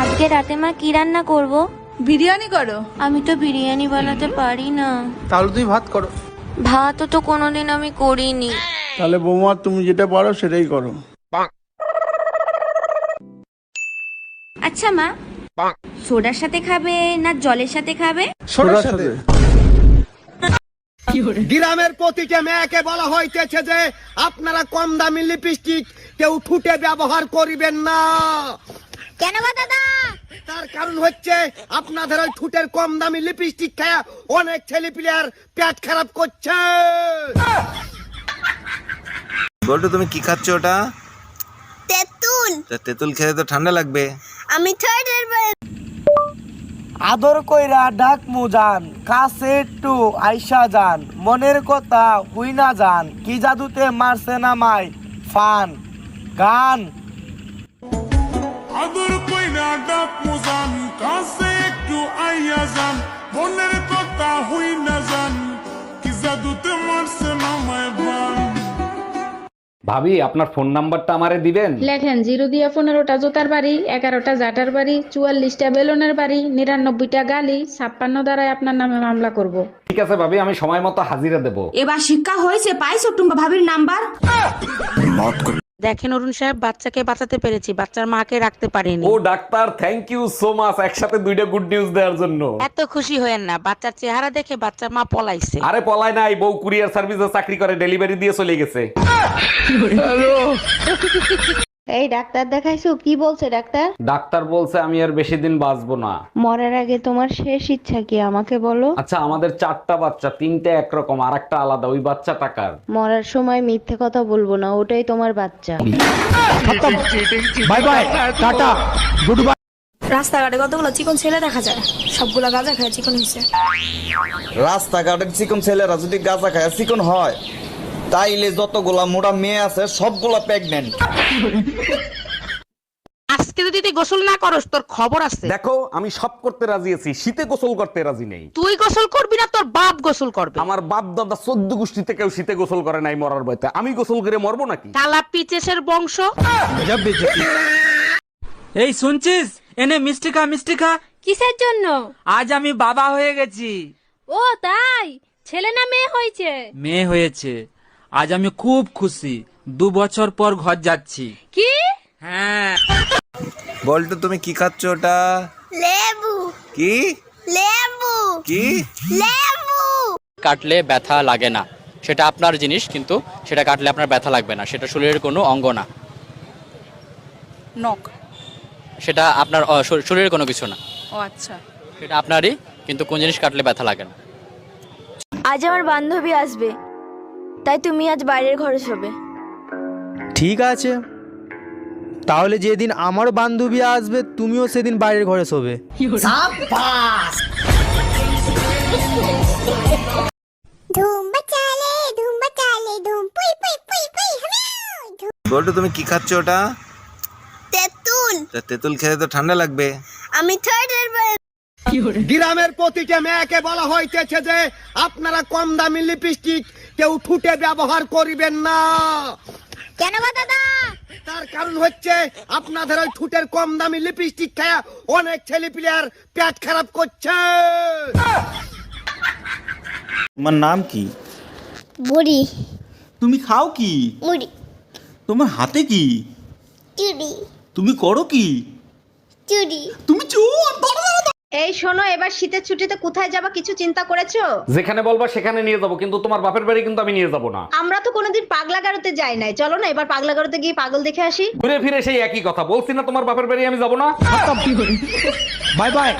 আজকে রাতে মা কি রান্না করব? বিরিয়ানি করো। আমি তো বিরিয়ানি বানাতে পারি না। তাহলে তুমি ভাত করো। ভাতও তো কোনোদিন আমি করিনি। তাহলে বৌমা তুমি যেটা পারো সেটাই করো। আচ্ছা মা সোডার সাথে খাবে না জলের সাথে খাবে? সোডার সাথে। গ্রামের প্রতিটা মেয়েকে বলা হইতেছে যে আপনারা কম দামি লিপস্টিক কেউ ঠুটে ব্যবহার করিবেন না। কেন গো দাদা? তার কারণ হচ্ছে আপনাদের ওই ঠুটের কম দামি লিপস্টিক খায়া অনেক ছেলে প্লেয়ার পেট খারাপ করছে। বলতো তুমি কি খাচ্ছ ওটা? তেঁতুল। তা তেঁতুল খেলে তো ঠান্ডা লাগবে। আমি থার্ড ইয়ার আদর কইরা ডাক মুজান কাছে একটু আইসা যান মনের কথা হুই না যান কি জাদুতে মারছে না মাই ফান গান। আদর কইরা ডাক মুজান কাছে একটু আইয়া যান মনের কথা হই না যান কি জাদুতে মারছে না মায় বান ভাবি আপনার ফোন নাম্বারটা আমারে দিবেন? লেখেন জিরো দিয়া পনেরোটা জোতার বাড়ি এগারোটা জাটার বাড়ি চুয়াল্লিশটা বেলুনের বাড়ি নিরানব্বইটা গালি ছাপ্পান্ন দ্বারাই আপনার নামে মামলা করব। ঠিক আছে ভাবি আমি সময় মতো হাজিরা দেব। এবার শিক্ষা হয়েছে পাইছো টুম্বা ভাবির নাম্বার? দেখেন অরুণ সাহেব বাচ্চাকে বাঁচাতে পেরেছি বাচ্চার মাকে রাখতে পারিনি। ও doctor thank you so much একসাথে দুইটা গুড নিউজ দেওয়ার জন্য। এত খুশি হয়েন না বাচ্চার চেহারা দেখে বাচ্চার মা পলাইছে। আরে পলায় নাই বউ কুরিয়ার সার্ভিসে চাকরি করে ডেলিভারি দিয়ে চলে গেছে। এই ডাক্তার দেখাইছো? কি বলছে ডাক্তার? ডাক্তার বলছে আমি আর বেশি দিন বাঁচবো না। মরার আগে তোমার শেষ ইচ্ছা কি আমাকে বলো? আচ্ছা আমাদের চারটা বাচ্চা তিনটে একরকম আর একটা আলাদা ওই বাচ্চা টাকার মরার সময় মিথ্যে কথা বলব না ওটাই তোমার বাচ্চা। Bye bye tata good bye রাস্তাঘাটে কতগুলো চিকন ছেলে দেখা যায়? সবগুলা গাঁজা খায় চিকন হয়েছে রাস্তাঘাটের চিকন ছেলেরা যদি গাঁজা খায় চিকন হয়। তাইলে যতগুলা মোটা মেয়ে আছে সবগুলা প্রেগনেন্ট আজকে যদি তুই গোসল না করস তোর খবর আছে। দেখো আমি সব করতে রাজি আছি শীতে গোসল করতে রাজি নেই। তুই গোসল করবি না তোর বাপ গোসল করবে। আমার বাপ দাদা চোদ্দ গোষ্ঠীতে কেউ শীতে গোসল করে নাই মরার বয়তে আমি গোসল করে মরবো নাকি? কালা পিচেসের বংশ। এই শুনছিস? এনে মিষ্টি খা মিষ্টি খা। কিসের জন্য? আজ আমি বাবা হয়ে গেছি। ও তাই? ছেলে না মেয়ে হয়েছে? মেয়ে হয়েছে। আজ আমি খুব খুশি। দু বছর পর ঘর যাচ্ছি। কি? হ্যাঁ। বলতো তুমি কি খাচ্ছ ওটা? লেবু। কি? লেবু। কি? লেবু। কাটলে ব্যথা লাগে না। সেটা আপনার জিনিস কিন্তু সেটা কাটলে আপনার ব্যথা লাগবে না। সেটা শরীরের কোনো অঙ্গ না। নখ। সেটা আপনার অ, শরী- শরীরের কোনো কিছু না। ও আচ্ছা। সেটা আপনারই কিন্তু কোন জিনিস কাটলে ব্যথা লাগে না। আজ আমার বান্ধবী আসবে। তাই তুমি আজ বাইরের ঘরে শোবে। ঠিক আছে। তাহলে যেদিন আমার বান্ধবী আসবে তুমিও সেদিন বাইরের ঘরে শোবে। বলতো তুমি কি খাচ্ছ ওটা? তেঁতুল। তেঁতুল খেলে তো ঠান্ডা লাগবে। আমি থার্ড ইয়ার গ্রামের প্রতিটা মেয়েকে বলা হইতেছে যে আপনারা কম দামি লিপস্টিক কেউ ঠুটে ব্যবহার করিবেন না। কেন দাদা? তার কারণ হচ্ছে আপনাদের ওই ঠুটের কম দামি লিপস্টিক খায়া অনেক ছেলে প্লেয়ার পেট খারাপ করছে। তোমার নাম কি? বুড়ি। তুমি খাও কি? মুড়ি তোমার হাতে কি? চুড়ি। তুমি করো কি? চুড়ি। তুমি চোর শোনো এবার শীতের ছুটিতে কোথায় যাবা কিছু চিন্তা করেছ? যেখানে বলবা সেখানে নিয়ে যাব কিন্তু তোমার বাপের বাড়ি কিন্তু আমি নিয়ে যাব না। আমরা তো কোনোদিন পাগলা গারোতে যাই নাই। চলো না এবার পাগলা গারোতে গিয়ে পাগল দেখে আসি। ঘুরে ফিরে সেই একই কথা। বলছি না তোমার বাপের বাড়ি আমি যাব না। Bye bye